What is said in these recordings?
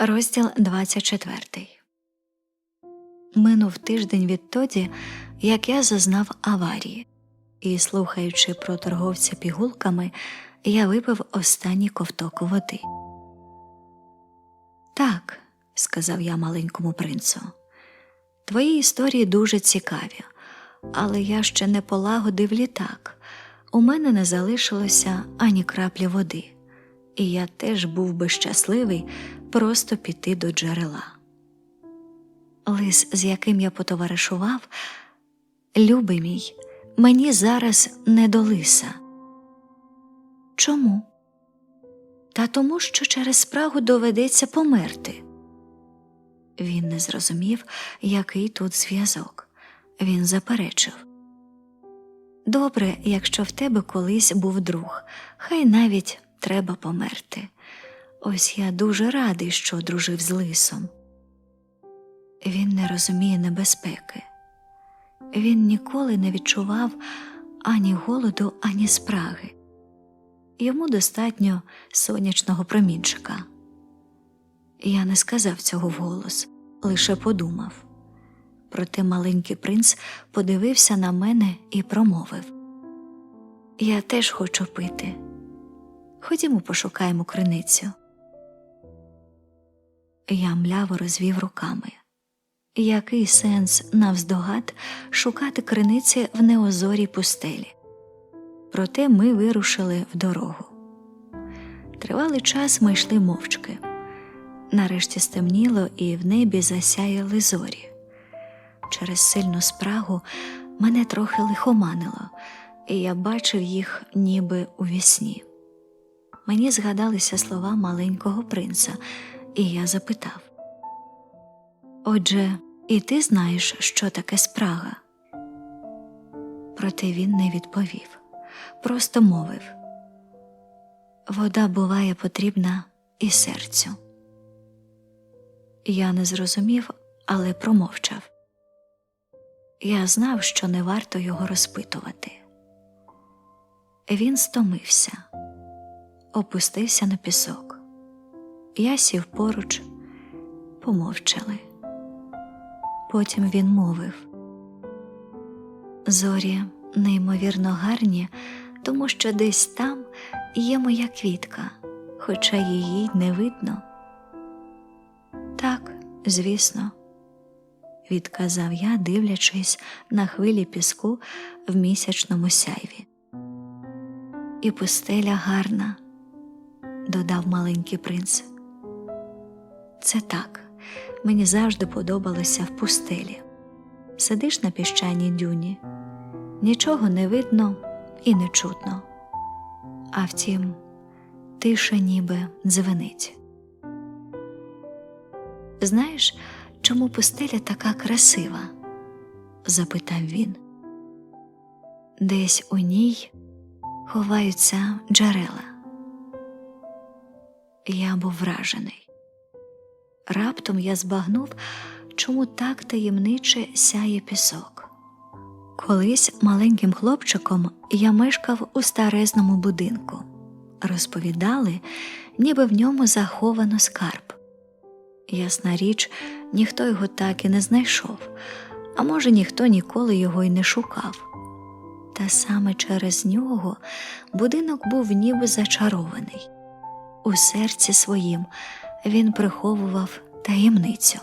Розділ 24 Минув тиждень відтоді, як я зазнав аварії, і, слухаючи про торговця пігулками, я випив останній ковток води. Так, сказав я маленькому принцу, твої історії дуже цікаві, але я ще не полагодив літак. У мене не залишилося ані краплі води, і я теж був би щасливий просто піти до джерела. Лис, з яким я потоваришував, любий мій, мені зараз не до лиса. Чому? Та тому, що через спрагу доведеться померти. Він не зрозумів, який тут зв'язок. Він заперечив. Добре, якщо в тебе колись був друг, хай навіть треба померти. Ось я дуже радий, що дружив з лисом. Він не розуміє небезпеки. Він ніколи не відчував ані голоду, ані спраги. Йому достатньо сонячного промінчика. Я не сказав цього вголос, лише подумав. Проте маленький принц подивився на мене і промовив Я теж хочу пити. Ходімо пошукаємо криницю. Я мляво розвів руками. Який сенс навздогад шукати криниці в неозорій пустелі? Проте ми вирушили в дорогу. Тривалий час ми йшли мовчки. Нарешті стемніло, і в небі засяяли зорі. Через сильну спрагу мене трохи лихоманило, і я бачив їх ніби у вісні. Мені згадалися слова маленького принца, і я запитав Отже, і ти знаєш, що таке спрага? Проте він не відповів, просто мовив Вода буває потрібна і серцю. Я не зрозумів, але промовчав. Я знав, що не варто його розпитувати. Він стомився, опустився на пісок. Я сів поруч, помовчали. Потім він мовив Зорі неймовірно гарні, тому що десь там є моя квітка, хоча її не видно. Так, звісно, відказав я, дивлячись на хвилі піску в місячному сяйві. І пустеля гарна, додав маленький принц. Це так, мені завжди подобалося в пустелі. Сидиш на піщаній дюні, нічого не видно і не чутно. А втім, тиша ніби дзвенить. Знаєш, чому пустеля така красива? запитав він. Десь у ній ховаються джерела. Я був вражений. Раптом я збагнув, чому так таємниче сяє пісок. Колись маленьким хлопчиком я мешкав у старезному будинку. Розповідали, ніби в ньому заховано скарб. Ясна річ, ніхто його так і не знайшов, а може, ніхто ніколи його й не шукав. Та саме через нього будинок був ніби зачарований. У серці своїм він приховував таємницю.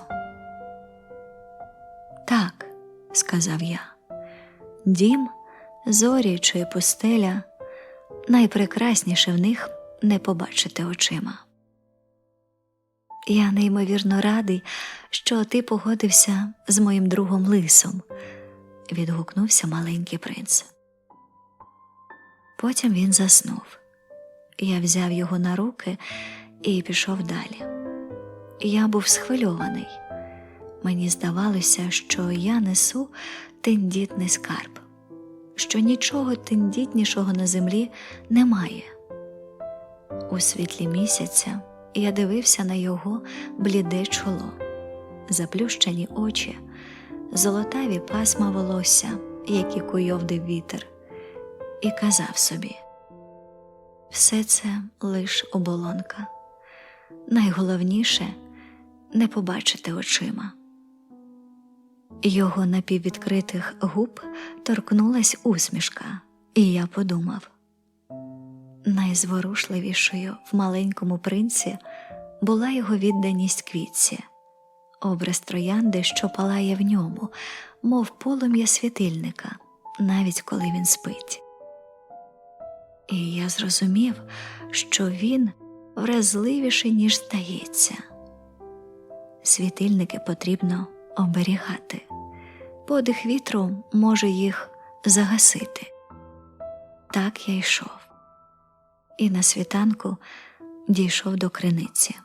Так, сказав я, дім, зорі чи пустеля найпрекрасніше в них не побачити очима. Я неймовірно радий, що ти погодився з моїм другом лисом, відгукнувся маленький принц. Потім він заснув. Я взяв його на руки і пішов далі. Я був схвильований. Мені здавалося, що я несу тендітний скарб, що нічого тендітнішого на землі немає. У світлі місяця я дивився на його бліде чоло, заплющені очі, золотаві пасма волосся, які куйовдив вітер, і казав собі: все це лиш оболонка. Найголовніше не побачити очима. Його напіввідкритих губ торкнулась усмішка, і я подумав найзворушливішою в маленькому принці була його відданість квітці, образ троянди, що палає в ньому, мов полум'я світильника, навіть коли він спить. І я зрозумів, що він вразливіший, ніж здається. Світильники потрібно оберігати, подих вітру може їх загасити. Так я йшов, і на світанку дійшов до криниці.